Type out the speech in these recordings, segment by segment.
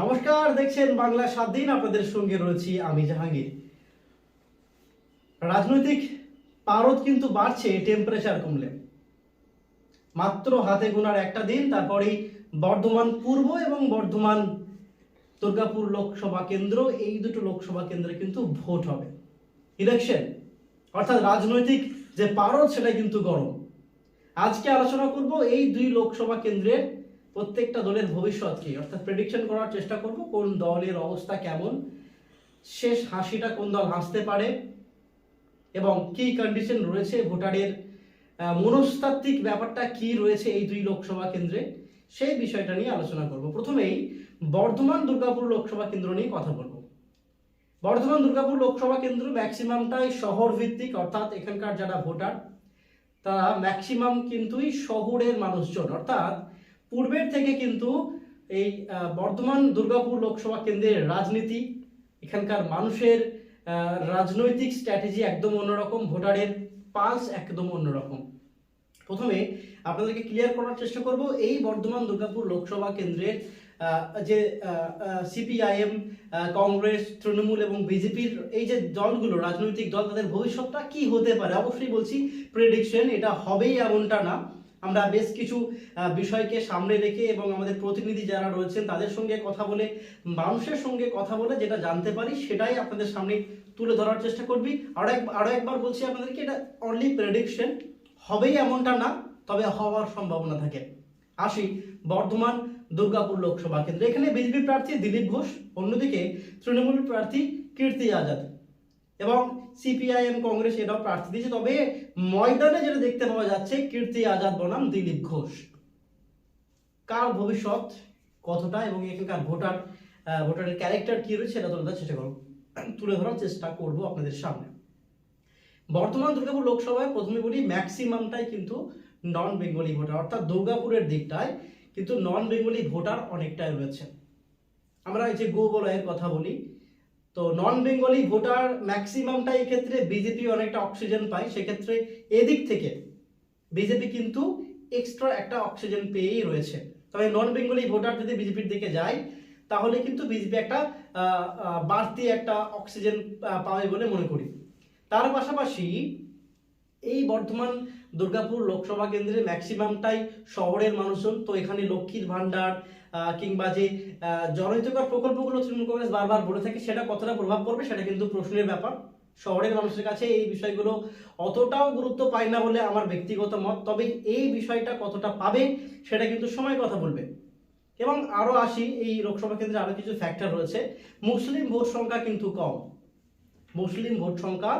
নমস্কার, দেখছেন বাংলা সাত দিন, আপনাদের সঙ্গে রয়েছি আমি জাহাঙ্গীর। রাজনৈতিক পারদ কিন্তু বাড়ছে টেম্পারেচার কমলে। মাত্র হাতে গোনার একটা দিন, তারপরেই বর্ধমান পূর্ব এবং বর্ধমান দুর্গাপুর লোকসভা কেন্দ্র, এই দুটো লোকসভা কেন্দ্রে কিন্তু ভোট হবে। ইলেকশন অর্থাৎ রাজনৈতিক যে পারদ সেটা কিন্তু গরম। আজকে আলোচনা করব এই দুই লোকসভা কেন্দ্রের প্রত্যেকটা দলের ভবিষ্যৎ কি? অর্থাৎ প্রেডিকশন করার চেষ্টা করব কোন দলের অবস্থা কেমন, শেষ হাসিটা কোন দল হাসতে পারে এবং কি কন্ডিশন রয়েছে, ভোটারের মনস্তাত্ত্বিক ব্যাপারটা কি রয়েছে এই দুই লোকসভা কেন্দ্রে, সেই বিষয়টা নিয়ে আলোচনা করব। প্রথমেই বর্ধমান দুর্গাপুর লোকসভা কেন্দ্র নিয়ে কথা বলব। বর্ধমান দুর্গাপুর লোকসভা কেন্দ্র ম্যাক্সিমামটাই শহর ভিত্তিক অর্থাৎ এখানকার যারা ভোটার, তারা ম্যাক্সিমাম কিন্তুই শহরের মানুষজন, অর্থাৎ পূর্বের থেকে কিন্তু এই বর্ধমান দুর্গাপুর লোকসভা কেন্দ্রের রাজনীতি, এখানকার মানুষের রাজনৈতিক স্ট্র্যাটেজি একদম অন্যরকম, ভোটারের পালস একদম অন্যরকম। প্রথমে আপনাদেরকে ক্লিয়ার করার চেষ্টা করব, এই বর্ধমান দুর্গাপুর লোকসভা কেন্দ্রের যে সিপিআইএম কংগ্রেস, তৃণমূল এবং বিজেপির এই যে দলগুলো, রাজনৈতিক দল, তাদের ভবিষ্যৎটা কি হতে পারে? অবশ্যই বলছি প্রেডিকশন এটা হবেই এমনটা না। আমরা বেশ কিছু বিষয়কে সামনে রেখে এবং আমাদের প্রতিনিধি যারা রয়েছেন তাদের সঙ্গে কথা বলে, মানুষের সঙ্গে কথা বলে যেটা জানতে পারি সেটাই আপনাদের সামনে তুলে ধরার চেষ্টা করবি। আরও এক, আরও একবার বলছি আপনাদেরকে, এটা অনলি প্রেডিকশন হবেই এমনটা না, তবে হওয়ার সম্ভাবনা থাকে। আসি, বর্ধমান দুর্গাপুর লোকসভা কেন্দ্র। এখানে বিজেপি প্রার্থী দিলীপ ঘোষ, অন্যদিকে তৃণমূল প্রার্থী কীর্তি আজাদ। এবং সিপিআইএম কংগ্রেস এটাও প্রার্থী দিয়েছে। তবে ময়দানে যেটা দেখতে পাওয়া যাচ্ছে, কীর্তি আজাদ বনাম, দিলীপ ঘোষ। কার ভবিষ্যৎ, কতটা এবং এখানকার ভোটার ভোটারের ক্যারেক্টার কি রয়েছে, সেটা ধরার চেষ্টা করব। তুলে ধরার চেষ্টা করব আপনাদের সামনে। বর্তমান দুর্গাপুর লোকসভায় প্রথমে বলি ম্যাক্সিমামটাই কিন্তু নন বেঙ্গলি ভোটার অর্থাৎ দুর্গাপুরের দিকটায় কিন্তু নন বেঙ্গলি ভোটার অনেকটাই রয়েছে। আমরা এই যে গো বলয়ের কথা বলি তো নন বেঙ্গলি ভোটার ম্যাক্সিমামটা ক্ষেত্রে বিজেপি অনেকটা অক্সিজেন পায়। সেক্ষেত্রে এদিক থেকে বিজেপি কিন্তু এক্সট্রা একটা অক্সিজেন পেয়েই রয়েছে। তবে নন বেঙ্গলি ভোটার যদি বিজেপির দিকে যায়, তাহলে কিন্তু বিজেপি একটা বাড়তি একটা অক্সিজেন পাবে বলে মনে করি। তার পাশাপাশি এই বর্ধমান দুর্গাপুর লোকসভা কেন্দ্রে ম্যাক্সিমামটাই শহরের মানুষজন। তো এখানে লক্ষ্মীর ভাণ্ডার কিংবা যে জনহিতকর প্রকল্পগুলো তৃণমূল কংগ্রেস বারবার বলে থাকে, সেটা কতটা প্রভাব পড়বে সেটা কিন্তু প্রশ্নের ব্যাপার। শহরের মানুষের কাছে এই বিষয়গুলো অতটাও গুরুত্ব পায় না বলে আমার ব্যক্তিগত মত, তবে এই বিষয়টা কতটা পাবে সেটা কিন্তু সময় কথা বলবে। এবং আরও আসি, এই লোকসভা কেন্দ্রে আরও কিছু ফ্যাক্টর রয়েছে। মুসলিম ভোট সংখ্যা কিন্তু কম। মুসলিম ভোট সংখ্যা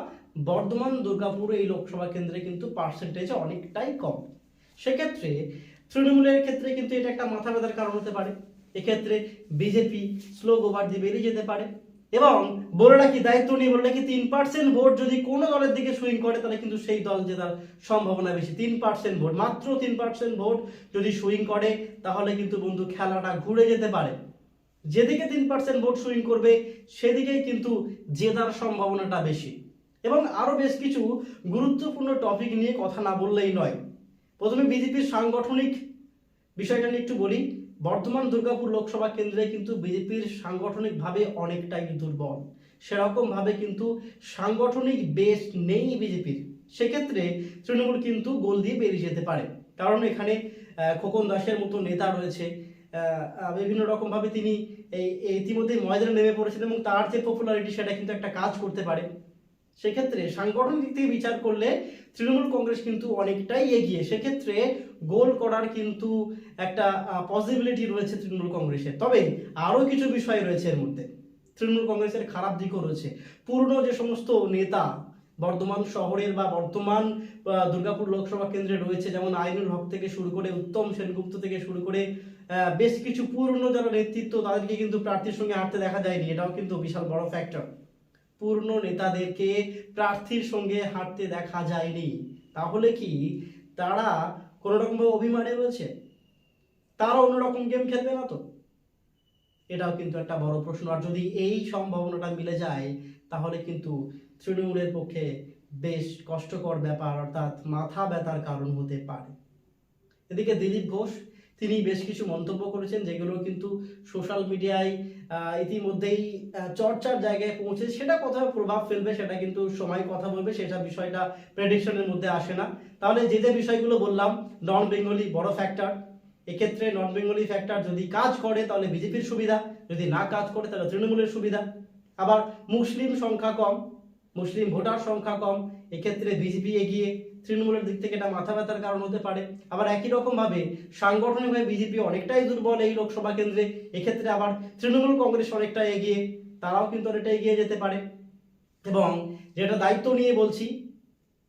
বর্ধমান, দুর্গাপুর এই লোকসভা কেন্দ্রে কিন্তু পার্সেন্টেজে অনেকটাই কম। সেক্ষেত্রে তৃণমূলের ক্ষেত্রে কিন্তু এটা একটা মাথা ব্যথার কারণ হতে পারে। এক্ষেত্রে বিজেপি স্লোগ ওভার দিয়ে বেরিয়ে যেতে পারে। এবং বলে রাখি, দায়িত্ব নিয়ে বলে রাখি, তিন পার্সেন্ট ভোট যদি কোনো দলের দিকে সুইং করে, তাহলে কিন্তু সেই দল জেতার সম্ভাবনা বেশি। তিন পার্সেন্ট ভোট, মাত্র তিন পার্সেন্ট ভোট যদি সুইং করে, তাহলে কিন্তু বন্ধু খেলাটা ঘুরে যেতে পারে। যেদিকে তিন পার্সেন্ট ভোট সুইং করবে, সেদিকেই কিন্তু জেতার সম্ভাবনাটা বেশি। এবং আরও বেশ কিছু গুরুত্বপূর্ণ টপিক নিয়ে কথা না বললেই নয়। প্রথমে বিজেপির সাংগঠনিক বিষয়টা নিয়ে একটু বলি। বর্ধমান দুর্গাপুর লোকসভা কেন্দ্রে কিন্তু বিজেপির সাংগঠনিকভাবে অনেকটাই দুর্বল। সেরকমভাবে কিন্তু সাংগঠনিক বেস নেই বিজেপির। সেক্ষেত্রে তৃণমূল কিন্তু গোল দিয়ে বেরিয়ে যেতে পারে। কারণ এখানে খোকন দাসের মতো নেতা রয়েছে। বিভিন্ন রকমভাবে তিনি এই, ইতিমধ্যে ময়দানে নেমে পড়েছেন এবং তার যে পপুলারিটি সেটা কিন্তু একটা কাজ করতে পারে। সেক্ষেত্রে সাংগঠনিক দিক থেকে বিচার করলে তৃণমূল কংগ্রেস কিন্তু অনেকটাই এগিয়ে। সেক্ষেত্রে গোল করার কিন্তু একটা পসিবিলিটি রয়েছে তৃণমূল কংগ্রেসের। তবে আরও কিছু বিষয় রয়েছে এর মধ্যে। তৃণমূল কংগ্রেসের খারাপ দিকও রয়েছে। পুরনো যে সমস্ত নেতা বর্ধমান শহরের বা বর্তমান দুর্গাপুর লোকসভা কেন্দ্রে রয়েছে, যেমন আইনুল হক থেকে শুরু করে উত্তম সেনগুপ্ত থেকে শুরু করে বেশ কিছু পুরনো যারা নেতৃত্ব, তাদেরকে কিন্তু প্রার্থীর সঙ্গে হাঁটতে দেখা যায়নি। এটাও কিন্তু বিশাল বড় ফ্যাক্টর পূর্ণ নেতাদেরকে প্রার্থীর সঙ্গে হাঁটতে দেখা যায়নি। তাহলে কি তারা কোনো রকমভাবে অভিমানে রয়েছে? তারা অন্যরকম গেম খেলবে না তো? এটাও কিন্তু একটা বড় প্রশ্ন। আর যদি এই সম্ভাবনাটা মিলে যায়, তাহলে কিন্তু তৃণমূলের পক্ষে বেশ কষ্টকর ব্যাপার, অর্থাৎ মাথা ব্যথার কারণ হতে পারে। এদিকে দিলীপ ঘোষ তিনি বেশ কিছু মন্তব্য করেছেন, যেগুলো কিন্তু সোশ্যাল মিডিয়ায় ইতিমধ্যেই চর্চার জায়গায় পৌঁছেছে সেটা কতটা প্রভাব ফেলবে, সেটা কিন্তু সময় কথা বলবে, সেটা বিষয়টা প্রেডিকশনের মধ্যে আসে না। তাহলে যে যে বিষয়গুলো বললাম নন বেঙ্গলি বড় ফ্যাক্টর এক্ষেত্রে নন বেঙ্গলি ফ্যাক্টর যদি কাজ করে, তাহলে বিজেপির সুবিধা, যদি না কাজ করে, তাহলে তৃণমূলের সুবিধা। আবার মুসলিম সংখ্যা কম, মুসলিম ভোটার সংখ্যা কম, এক্ষেত্রে বিজেপি এগিয়ে তৃণমূলের দিক থেকে এটা মাথা ব্যথার কারণ হতে পারে। আবার একই রকম ভাবে সাংগঠনিকভাবে বিজেপি অনেকটাই দুর্বল এই লোকসভা কেন্দ্রে, এক্ষেত্রে আবার তৃণমূল কংগ্রেস অনেকটা এগিয়ে, তারাও কিন্তু অনেকটা এগিয়ে যেতে পারে। এবং যেটা দায়িত্ব নিয়ে বলছি,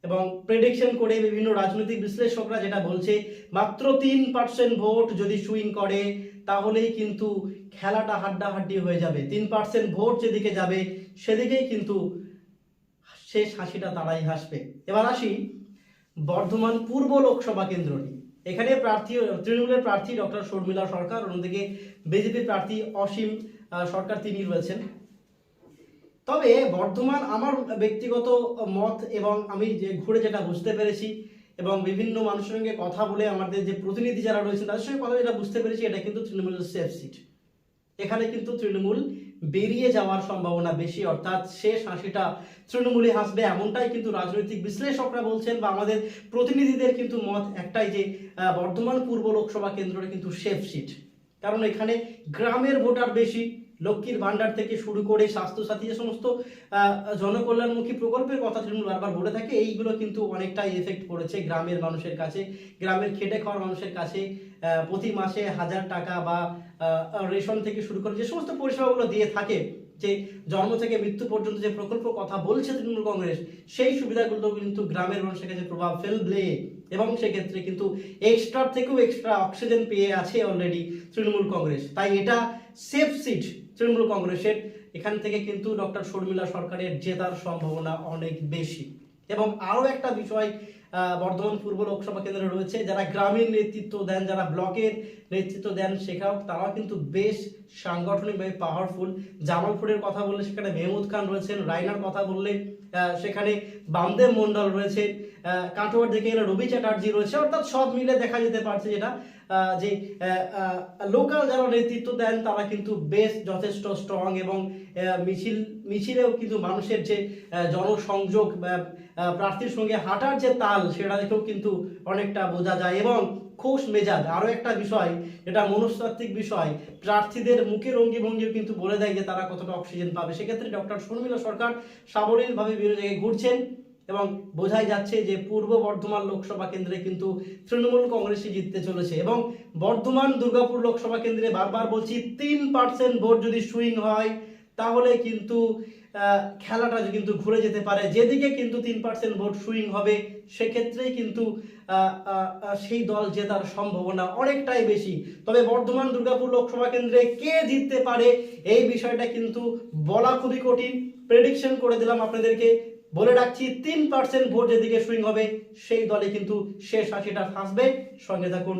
এবং প্রেডিকশন করে বিভিন্ন রাজনৈতিক বিশ্লেষকরা যেটা বলছে, মাত্র তিন পার্সেন্ট ভোট যদি সুইং করে, তাহলেই কিন্তু খেলাটা হাড্ডাহাড্ডি হয়ে যাবে। তিন পার্সেন্ট ভোট যেদিকে যাবে, সেদিকেই কিন্তু শেষ হাসিটা তারাই হাসবে। এবার আসি বর্ধমান পূর্ব লোকসভা কেন্দ্রটি। এখানে প্রার্থী, তৃণমূলের প্রার্থী ডক্টর শর্মিলা সরকার অন্যদিকে বিজেপির প্রার্থী অসীম সরকার তিনি রয়েছেন। তবে বর্ধমান আমার ব্যক্তিগত মত এবং আমি যে ঘুরে যেটা বুঝতে পেরেছি এবং বিভিন্ন মানুষের সঙ্গে কথা বলে আমাদের যে প্রতিনিধি যারা রয়েছেন, তাদের সঙ্গে কথা যেটা বুঝতে পেরেছি, এটা কিন্তু তৃণমূলের সেফ সিট এখানে কিন্তু তৃণমূল বেরিয়ে যাওয়ার সম্ভাবনা বেশি, অর্থাৎ শেষ হাসিটা তৃণমূলে হাসবে এমনটাই কিন্তু রাজনৈতিক বিশ্লেষকরা বলছেন বা আমাদের প্রতিনিধিদের কিন্তু মত একটাই যে বর্ধমান পূর্ব লোকসভা কেন্দ্রটা কিন্তু সেফ সিট। কারণ এখানে গ্রামের ভোটার বেশি লক্ষ্মীর ভান্ডার থেকে শুরু করে স্বাস্থ্যসাথী যে সমস্ত জনকল্যাণমুখী প্রকল্পের কথা তৃণমূল বারবার বলে থাকে, এইগুলো কিন্তু অনেকটাই এফেক্ট করেছে গ্রামের মানুষের কাছে, গ্রামের খেটে খাওয়ার মানুষের কাছে প্রতি মাসে হাজার টাকা বা রেশন থেকে শুরু করে যে সমস্ত পরিষেবাগুলো দিয়ে থাকে, যে জন্ম থেকে মৃত্যু পর্যন্ত যে প্রকল্প কথা বলছে তৃণমূল কংগ্রেস, সেই সুবিধাগুলো কিন্তু গ্রামের মানুষের কাছে প্রভাব ফেলবে এবং সেক্ষেত্রে কিন্তু এক্সট্রা থেকেও এক্সট্রা অক্সিজেন পেয়ে আছে অলরেডি তৃণমূল কংগ্রেস। তাই এটা সেফ সিট তৃণমূল কংগ্রেসের, এখান থেকে কিন্তু ডক্টর শর্মিলা সরকারের জেতার সম্ভাবনা অনেক বেশি। এবং আরও একটা বিষয় বর্ধমান পূর্ব লোকসভা কেন্দ্রে রয়েছে, যারা গ্রামীণ নেতৃত্ব দেন, যারা ব্লকের নেতৃত্ব দেন, সেখানেও তারাও কিন্তু বেশ সাংগঠনিকভাবে পাওয়ারফুল জামালপুরের কথা বললে সেখানে মেহমুদ খান রয়েছেন, রায়নার কথা বললে সেখানে বামদেব মন্ডল রয়েছে কাঠোয়ার দিকে এলে রবি চ্যাটার্জি রয়েছে, অর্থাৎ সব মিলে দেখা যেতে পারছে যেটা যে লোকাল যারা নেতৃত্ব দেন তারা কিন্তু বেশ যথেষ্ট স্ট্রং এবং মিছিল মিছিলেও কিন্তু মানুষের যে জনসংযোগ প্রার্থীর সঙ্গে হাঁটার যে তাল, সেটা দেখেও কিন্তু অনেকটা বোঝা যায়। এবং খোশ মেজাজ, আরও একটা বিষয়, যেটা মনস্তাত্ত্বিক বিষয়, প্রার্থীদের মুখের অঙ্গি ভঙ্গিও কিন্তু বলে দেয় যে তারা কতটা অক্সিজেন পাবে। সেক্ষেত্রে ডক্টর শর্মিলা সরকার সাবলীলভাবে বিভিন্ন জায়গায় ঘুরছেন এবং বোঝাই যাচ্ছে যে পূর্ব বর্ধমান লোকসভা কেন্দ্রে কিন্তু তৃণমূল কংগ্রেসই জিততে চলেছে। এবং বর্ধমান দুর্গাপুর লোকসভা কেন্দ্রে বারবার বলছি, তিন পার্সেন্ট ভোট যদি সুইং হয় তাহলে কিন্তু খেলাটা কিন্তু ঘুরে যেতে পারে। যেদিকে কিন্তু তিন পার্সেন্ট ভোট সুইং হবে, সেক্ষেত্রেই কিন্তু সেই দল জেতার সম্ভাবনা অনেকটাই বেশি। তবে বর্ধমান দুর্গাপুর লোকসভা কেন্দ্রে কে জিততে পারে, এই বিষয়টা কিন্তু বলা খুবই কঠিন। প্রেডিকশন করে দিলাম আপনাদেরকে। বলে রাখছি, তিন পার্সেন্ট ভোট যেদিকে সুইং হবে, সেই দলে কিন্তু শেষ হাসিটা হাসবে সঙ্গে থাকুন